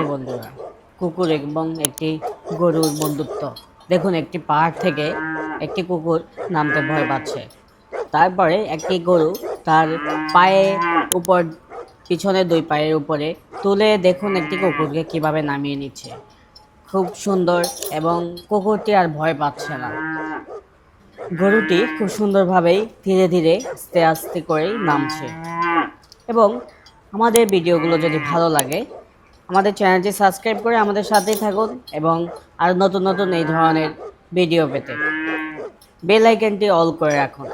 দেখো বন্ধুরা, কুকুর এবং একটি গরুর বন্ধুত্ব। দেখুন, একটি পাহাড় থেকে একটি কুকুর নামতে ভয় পাচ্ছে। তারপরে একটি গরু তার পায়ে উপর, পিছনে দুই পায়ের উপরে তুলে দেখুন একটি কুকুরকে কীভাবে নামিয়ে নিচ্ছে। খুব সুন্দর এবং কুকুরটি আর ভয় পাচ্ছে না। গরুটি খুব সুন্দরভাবেই ধীরে ধীরে আস্তে আস্তে করেই নামছে। এবং আমাদের ভিডিওগুলো যদি ভালো লাগে আমাদের চ্যানেলটি সাবস্ক্রাইব করে আমাদের সাথেই থাকুন এবং আর নতুন নতুন এই ধরনের ভিডিও পেতে। বেল আইকনটি অল করে রাখুন।